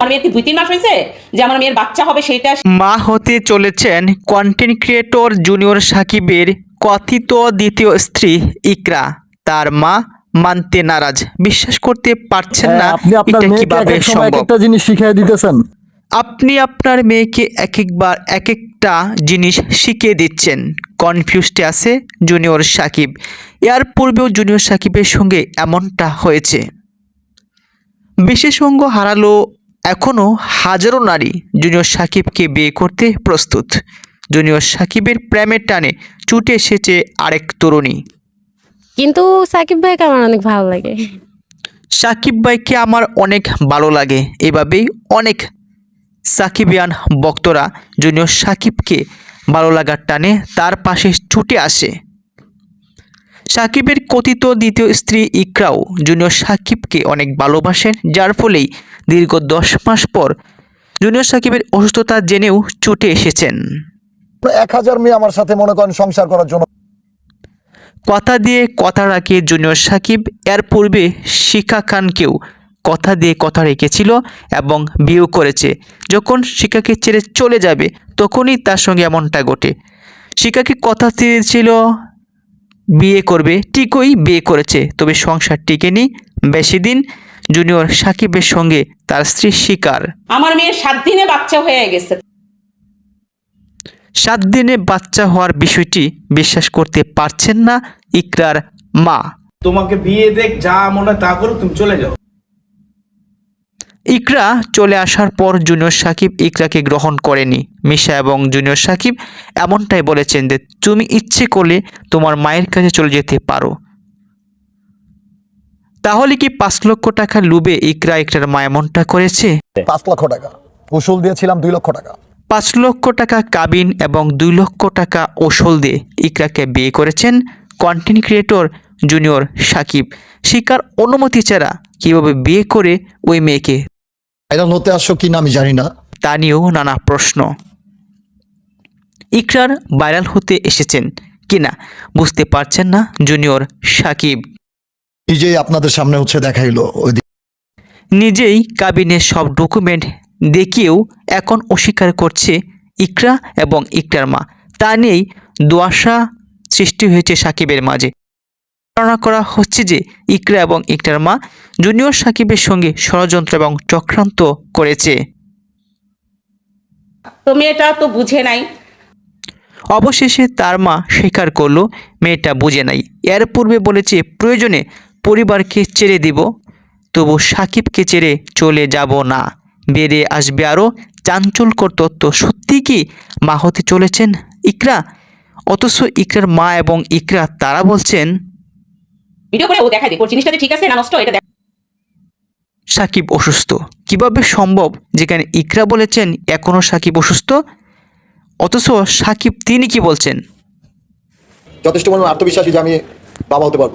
আমার মেয়ের কি দুই তিন মাস হয়েছে যে আমার মেয়ের বাচ্চা হবে সেটা মা হতে চলেছেন কন্টেন্ট ক্রিয়েটর জুনিয়র সাকিবের কথিত দ্বিতীয় স্ত্রী ইকরা। তার মা মানতে নারাজ। বিশ্বাস করতে পারছেন না হ্যাঁ, আপনি আপনার এটা মেয়েকে কীভাবে সম্ভব? একটা জিনিস শিখিয়ে দিতেছেন। আপনি আপনার মেয়েকে এক একবার এক একটা জিনিস শিখিয়ে দিচ্ছেন। কনফিউজডে আছে জুনিয়র সাকিব। এর পূর্বেও জুনিয়র সাকিবের সঙ্গে এমনটা হয়েছে। বিশেষজ্ঞ হারালো এখনও হাজারো নারী জুনিয়র সাকিবকে বিয়ে করতে প্রস্তুত। জুনিয়র সাকিবের প্রেমের টানে ছুটে এসেছে আরেক তরুণী। কিন্তু সাকিব ভাইকে আমার অনেক ভালো লাগে। সাকিব ভাইকে আমার অনেক ভালো লাগে। এভাবেই অনেক সাকিবিয়ান ভক্তরা জুনিয়র সাকিবকে ভালো লাগার টানে তার পাশে ছুটে আসে। সাকিবের কথিত দ্বিতীয় স্ত্রী ইকরাও জুনিয়র সাকিবকে অনেক ভালোবাসেন যার ফলেই দীর্ঘ দশ মাস পর জুনিয়র সাকিবের অসুস্থতা জেনেও ছুটে এসেছেন। এক হাজার মেয়ে আমার সাথে মনে করেন সংসার করার জন্য। কথা দিয়ে কথা রাখে জুনিয়র সাকিব এর পূর্বে শিখা খানকেও কথা দিয়ে কথা রেখেছিল এবং বিয়েও করেছে। যখন শিখাকে ছেড়ে চলে যাবে তখনই তার সঙ্গে এমনটা ঘটে। শিখাকে কথা দিয়েছিল বিয়ে করবে টিকোই বিয়ে করেছে। তবে সংসার টিকেনি বেশি দিন জুনিয়র সাকিবের সঙ্গে তার স্ত্রী শিকার। আমার মেয়ের সাত দিনে বাচ্চা হয়ে গেছে। সাত দিনে বাচ্চা হওয়ার বিষয়টি বিশ্বাস করতে পারছেন না ইকরার মা। তোমাকে বিয়ে দেখ যা মনে হয় তা করো তুমি চলে যাও। ইকরা চলে আসার পর জুনিয়র সাকিব ইকরাকে গ্রহণ করেনি। মিশা এবং জুনিয়র সাকিব এমনটাই বলেছেন যে তুমি ইচ্ছে করলে তোমার মায়ের কাছে চলে যেতে পারো। তাহলে কি পাঁচ লক্ষ টাকা লুবে ইকরা ইকরার মা এমনটা করেছে? পাঁচ লক্ষ টাকা। উসুল দিয়েছিলাম দুই লক্ষ টাকা। পাঁচ লক্ষ টাকা কাবিন এবং দুই লক্ষ টাকা ওসল দিয়ে ইকরাকে বিয়ে করেছেন কন্টেন্ট ক্রিয়েটর জুনিয়র সাকিব। শিকার অনুমতি ছাড়া কীভাবে বিয়ে করে ওই মেয়েকে ভাইরাল হতে আসো কি না আমি জানি না। তা নিয়েও নানা প্রশ্ন। ইকরার ভাইরাল হতে এসেছেন কিনা বুঝতে পারছেন না জুনিয়র সাকিব। নিজেই আপনাদের সামনে হচ্ছে দেখাইলো ওই দিন। নিজেই কাবিনের সব ডকুমেন্ট দেখিয়েও এখন অস্বীকার করছে ইকরা এবং ইকরার মা। তা নিয়েই দোয়াশা সৃষ্টি হয়েছে সাকিবের মাঝে। ধারণা করা হচ্ছে যে ইকরা এবং ইকরার মা জুনিয়র সাকিবের সঙ্গে ষড়যন্ত্র এবং চক্রান্ত করেছে। তো মেয়েটা তো বুঝে নাই। অবশেষে তার মা স্বীকার করল মেয়েটা বুঝে নাই। এর পূর্বে বলেছে প্রয়োজনে পরিবারকে ছেড়ে দিব তবু সাকিবকে ছেড়ে চলে যাব না। বেড়ে আসবে আরও চাঞ্চল্যকর তত্ত্ব। সত্যি কি মা হতে চলেছেন ইকরা? অথচ ইকরার মা এবং ইকরা তারা বলছেন ভিডিও করে ও দেখাই দিই ওর জিনিসটা যে ঠিক আছে না নষ্ট এটা দেখ সাকিব অসুস্থ। কীভাবে সম্ভব যেখানে ইকরা বলেছেন এখনও সাকিব অসুস্থ? অথচ সাকিব তিনি কি বলছেন? যথেষ্ট পরিমাণ আত্মবিশ্বাসী যে আমি বাবা হতে পারব।